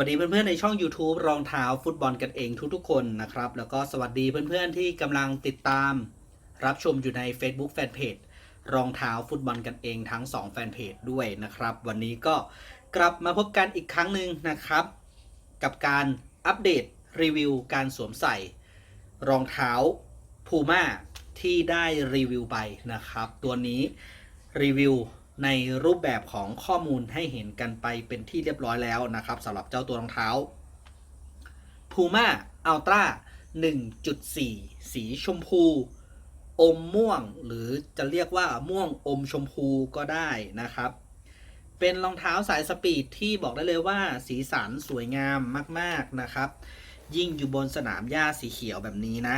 วัสดีเพื่อนๆในช่อง YouTube รองเท้าฟุตบอลกันเองทุกๆคนนะครับ แล้วก็สวัสดีเพื่อนๆที่กำลังติดตาม รับชมอยู่ใน Facebook Fanpage รองเท้าฟุตบอลกันเองทั้ง 2 แฟนเพจด้วยนะครับ วันนี้ก็กลับมาพบกันอีกครั้งหนึ่งนะครับ กับการอัปเดตรีวิวการสวมใส่ รองเท้า Puma ที่ได้รีวิวไปนะครับ ตัวนี้รีวิว ในรูปแบบของข้อมูลให้เห็นกันไปเป็นที่เรียบร้อยแล้วนะครับสำหรับเจ้าตัวรองเท้า Puma Ultra 1.4 สีชมพู อมม่วงหรือจะเรียกว่าม่วงอมชมพูก็ได้นะครับ เป็นรองเท้าสายสปีดที่บอกได้เลยว่าสีสันสวยงามมาก ๆนะครับ ยิ่งอยู่บนสนามหญ้าสีเขียวแบบนี้นะ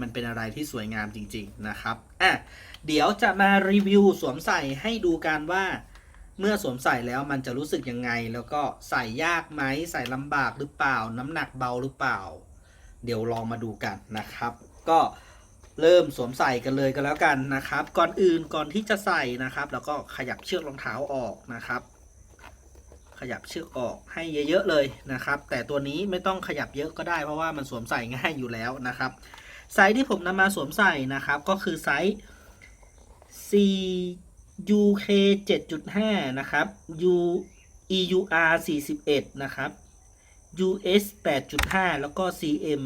มันเป็นอะไรที่สวยงามจริง ๆนะครับอะเดี๋ยวจะมารีวิวสวมใส่ให้ดูกันว่าเมื่อสวมใส่แล้วมันจะรู้สึกยังไง แล้วก็ใส่ยากไหมใส่ลำบากหรือเปล่า น้ำหนักเบาหรือเปล่า เดี๋ยวลองมาดูกันนะครับ ก็เริ่มสวมใส่กันเลยกันแล้วกันนะครับ ก่อนอื่นก่อนที่จะใส่นะครับ แล้วก็ขยับเชือกรองเท้าออกนะครับ ขยับเชือกออกให้เยอะๆเลยนะครับ แต่ตัวนี้ไม่ต้องขยับเยอะก็ได้เพราะว่ามันสวมใส่ง่ายอยู่แล้วนะครับ ไซส์ที่ผมนำมาสวมใส่นะครับ ก็คือไซส์ C UK 7.5 นะครับ U EUR 41 นะครับ US 8.5 แล้วก็ CM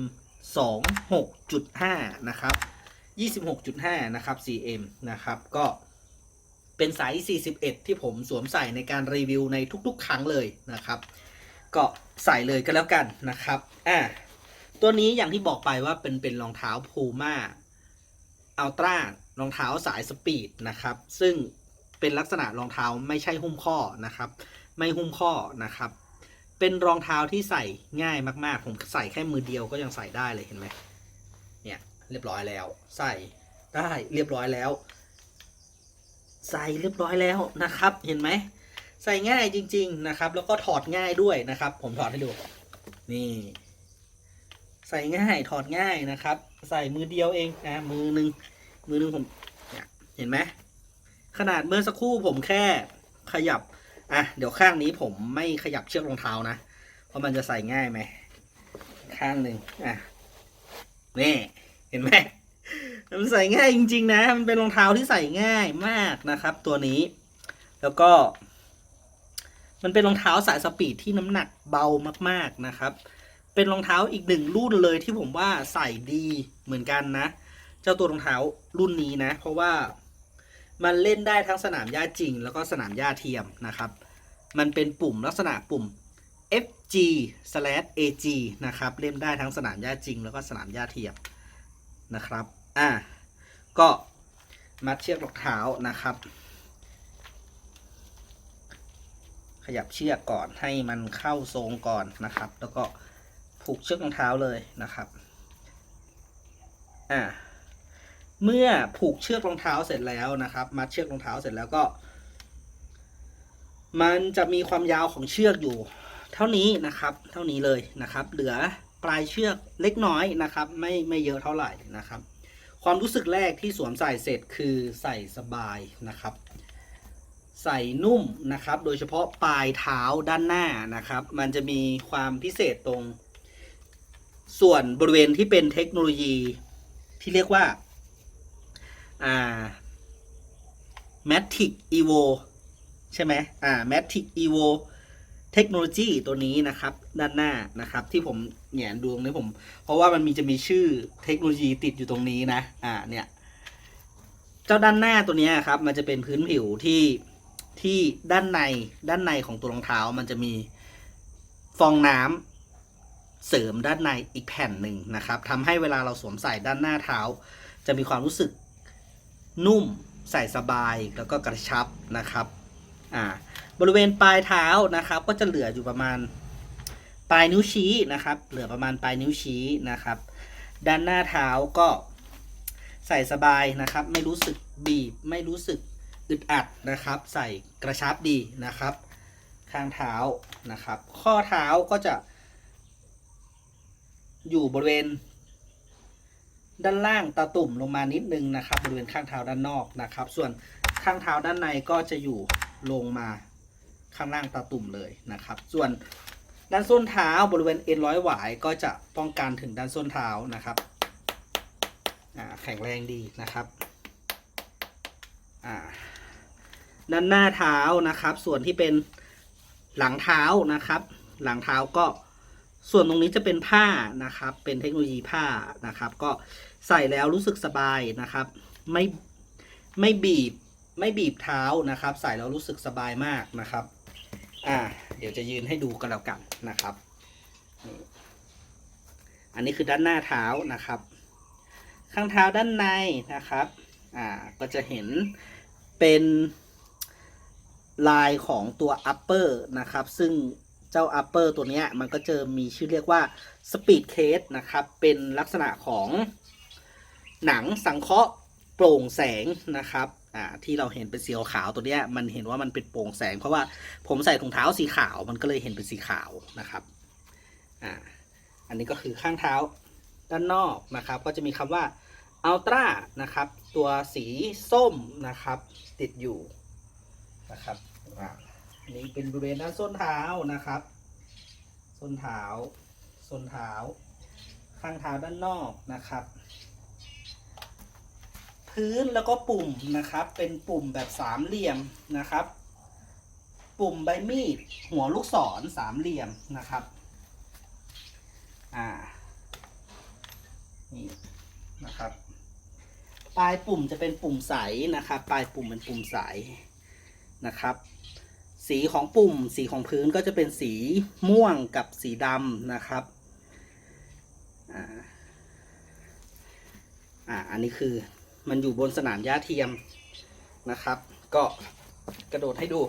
26.5 นะครับ 26.5 นะครับ CM นะครับ ก็เป็นไซส์ 41 ที่ผมสวมใส่ในการรีวิวในทุกๆ ครั้งเลยนะครับ ก็ใส่เลยก็แล้วกันนะครับ อ่า ตัวนี้อย่างที่บอกไปว่าเป็นเป็นรองเท้าพูม่าอัลตร้ารองเท้าสายสปีดนะครับ ซึ่งเป็นลักษณะรองเท้าไม่ใช่หุ้มข้อนะครับ ไม่หุ้มข้อนะครับ เป็นรองเท้าที่ใส่ง่ายมาก ๆ ผมใส่แค่มือเดียวก็ยังใส่ได้เลยเห็นไหมเนี่ยเรียบร้อยแล้ว ใส่ได้เรียบร้อยแล้ว ใส่เรียบร้อยแล้วนะครับ เห็นไหมใส่ง่ายจริง ๆนะครับ แล้วก็ถอดง่ายด้วยนะครับ ผมถอดให้ดูนี่ ใส่ง่ายถอดง่ายนะครับ ใส่มือเดียวเองนะมือหนึ่งมือหนึ่งผมเนี่ยเห็นไหมขนาดเมื่อสักครู่ผมแค่ขยับอะเดี๋ยวข้างนี้ผมไม่ขยับเชือกรองเท้านะ เพราะมันจะใส่ง่ายไหมข้างหนึ่งอะนี่เห็นไหมมันใส่ง่ายจริง ๆ นะ มันเป็นรองเท้าที่ใส่ง่ายมากนะครับ ตัวนี้ แล้วก็ มันเป็นรองเท้าสายสปีดที่น้ำหนักเบามากๆนะครับ เป็นรองเท้าอีกหนึ่งรุ่นเลยที่ผมว่าใส่ดีเหมือนกันนะ เจ้าตัวรองเท้ารุ่นนี้นะ เพราะว่ามันเล่นได้ทั้งสนามหญ้าจริง แล้วก็สนามหญ้าเทียมนะครับ มันเป็นปุ่มลักษณะปุ่ม FG slash AG นะครับ เล่นได้ทั้งสนามหญ้าจริง แล้วก็สนามหญ้าเทียมนะครับ อะก็มัดเชือกรองเท้านะครับ ขยับเชือกก่อนให้มันเข้าทรงก่อนนะครับ แล้วก็ ผูกเชือกรองเท้าเลยนะครับ อ่า เมื่อผูกเชือกรองเท้าเสร็จแล้วนะครับ มัดเชือกรองเท้าเสร็จแล้วก็ มันจะมีความยาวของเชือกอยู่ เท่านี้นะครับ เท่านี้เลยนะครับ เหลือปลายเชือกเล็กน้อยนะครับ ไม่ไม่เยอะเท่าไหร่นะครับ ความรู้สึกแรกที่สวมใส่เสร็จคือใส่สบายนะครับใส่นุ่มนะครับ โดยเฉพาะปลายเท้าด้านหน้านะครับ มันจะมีความพิเศษตรง ส่วนบริเวณที่เป็นเทคโนโลยีที่เรียกว่าอ่า Matic Evo ใช่ไหมอ่า Matic Evo เทคโนโลยีตัวนี้นะครับ ด้านหน้านะครับ ที่ผมแหนดูตรงนี้ผม เพราะว่ามันมีจะมีชื่อเทคโนโลยีติดอยู่ตรงนี้นะ อ่าเนี่ย เจ้าด้านหน้าตัวนี้ครับ มันจะเป็นพื้นผิวที่ที่ด้านในด้านในของตัวรองเท้า มันจะมีฟองน้ำ เสริมด้านในอีกแผ่นหนึ่งนะครับทำให้เวลาเราสวมใส่ด้านหน้าเท้า จะมีความรู้สึกนุ่มใส่สบายแล้วก็กระชับนะครับอ่าบริเวณปลายเท้านะครับก็จะเหลืออยู่ประมาณปลายนิ้วชี้นะครับ เหลือประมาณปลายนิ้วชี้นะครับ ด้านหน้าเท้าก็ใส่สบายนะครับ ไม่รู้สึกบีบ ไม่รู้สึกอึดอัดนะครับ ใส่กระชับดีนะครับ ข้างเท้านะครับ ข้อเท้าก็จะ อยู่บริเวณ ด้านล่างตาตุ่มลงมานิดนึงนะครับ บริเวณข้างเท้าด้านนอกนะครับ ส่วนข้างเท้าด้านในก็จะอยู่ลงมาข้างล่างตาตุ่มเลยนะครับ ส่วนด้านส้นเท้าบริเวณเอ็นร้อยหวายก็จะป้องกันถึงด้านส้นเท้านะครับแข็งแรงดีนะครับด้านหน้าเท้านะครับ ส่วนที่เป็นหลังเท้านะครับ หลังเท้าก็ ส่วนตรงนี้จะเป็นผ้านะครับ เป็นเทคโนโลยีผ้านะครับ ก็ใส่แล้วรู้สึกสบายนะครับ ไม่ไม่บีบไม่บีบเท้านะครับ ใส่แล้วรู้สึกสบายมากนะครับ อ่า เดี๋ยวจะยืนให้ดูกันแล้วกันนะครับ อันนี้คือด้านหน้าเท้านะครับ ข้างเท้าด้านในนะครับ อ่า ก็จะเห็นเป็นลายของตัว upper นะครับ ซึ่ง เจ้า upper ตัวนี้มันก็จะมีชื่อเรียกว่า speed case นะครับ เป็นลักษณะของหนังสังเคราะห์โปร่งแสงนะครับอ่าที่เราเห็นเป็นสีขาวตัวเนี้ยมันเห็นว่ามันเป็นโปร่งแสง เพราะว่าผมใส่ถุงเท้าสีขาวมันก็เลยเห็นเป็นสีขาวนะครับอ่าอันนี้ก็คือข้างเท้าด้านนอกนะครับ ก็จะมีคำว่า ultra นะครับ ตัวสีส้มนะครับ ติดอยู่นะครับ อันนี้เป็นบริเวณด้านส้นเท้านะครับ ส้นเท้า ส้นเท้า ข้างเท้าด้านนอกนะครับ พื้นแล้วก็ปุ่มนะครับ เป็นปุ่มแบบสามเหลี่ยมนะครับ ปุ่มใบมีด หัวลูกศรสามเหลี่ยมนะครับ อ่า นี่นะครับปลายปุ่มจะเป็นปุ่มใสนะครับ ปลายปุ่มเป็นปุ่มใสนะครับ สีของปุ่ม สีของพื้นก็จะเป็นสีม่วงกับสีดำนะครับอ่าอ่าอันนี้คือมันอยู่บนสนามหญ้าเทียมนะครับ ก็กระโดดให้ดู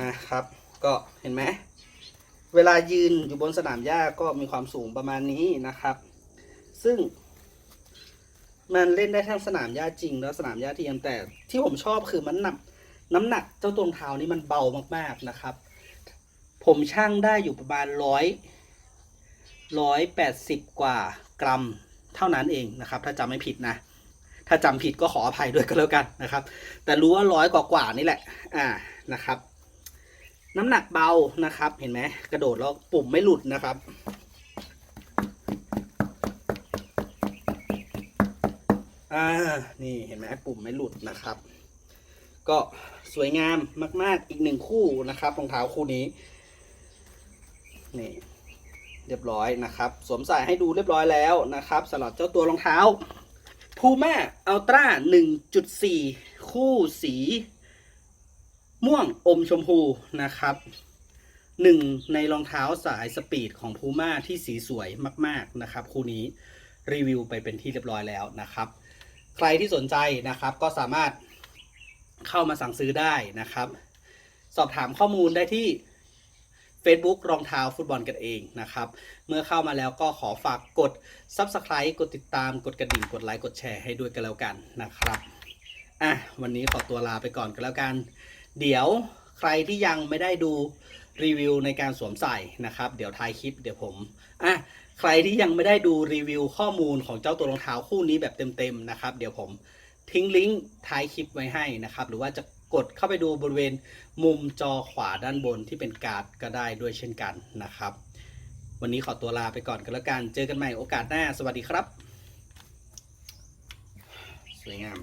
นะครับ ก็เห็นไหมเวลายืนอยู่บนสนามหญ้าก็มีความสูงประมาณนี้นะครับ ซึ่ง มันเล่นได้ทั้งสนามหญ้าจริง แล้วสนามหญ้าเทียมแต่ที่ผมชอบคือมันหนักน้ำหนักเจ้าตัวรงเท้านี้มันเบามากๆนะครับ ผมช่างได้อยู่ประมาณร้อยร้อยแปดสิบกว่ากรัมเท่านั้นเองนะครับ ถ้าจำไม่ผิดนะ ถ้าจำผิดก็ขออภัยด้วยก็แล้วกันนะครับ แต่รู้ว่าร้อยกว่าๆนี่แหละ อ่านะครับ น้ำหนักเบานะครับ เห็นไหมกระโดดแล้วปุ่มไม่หลุดนะครับ อ่า นี่เห็นไหมปุ่มไม่หลุดนะครับ ก็สวยงามมากๆ อีกหนึ่งคู่นะครับรองเท้าคู่นี้ นี่ เรียบร้อยนะครับ สวมใส่ให้ดูเรียบร้อยแล้วนะครับสำหรับเจ้าตัวรองเท้า Puma Ultra 1.4 คู่สี ม่วงอมชมพูนะครับหนึ่งในรองเท้าสายสปีดของ Puma ที่สีสวยมาก ๆ นะครับ คู่นี้รีวิวไปเป็นที่เรียบร้อยแล้วนะครับ ใครที่สนใจนะครับก็สามารถเข้ามาสั่งซื้อได้นะครับ สอบถามข้อมูลได้ที่ Facebook รองเท้าฟุตบอลกันเองนะครับ เมื่อเข้ามาแล้วก็ขอฝากกด Subscribe กดติดตามกดกระดิ่งกดไลค์กดแชร์ให้ด้วยกันแล้วกันนะครับอะวันนี้ขอตัวลาไปก่อนกันแล้วกัน เดี๋ยวใครที่ยังไม่ได้ดูรีวิวในการสวมใส่นะครับ เดี๋ยวท้ายคลิปเดี๋ยวผมอะ ใครที่ยังไม่ได้ดูรีวิวข้อมูลของเจ้าตัวรองเท้าคู่นี้แบบเต็มๆนะครับ เดี๋ยวผมทิ้งลิงก์ท้ายคลิปไว้ให้นะครับ หรือว่าจะกดเข้าไปดูบริเวณมุมจอขวาด้านบนที่เป็นการ์ดก็ได้ด้วยเช่นกันนะครับ วันนี้ขอตัวลาไปก่อนกันแล้วกัน เจอกันใหม่โอกาสหน้า สวัสดีครับ สวยงาม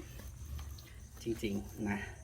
จริง ๆ นะ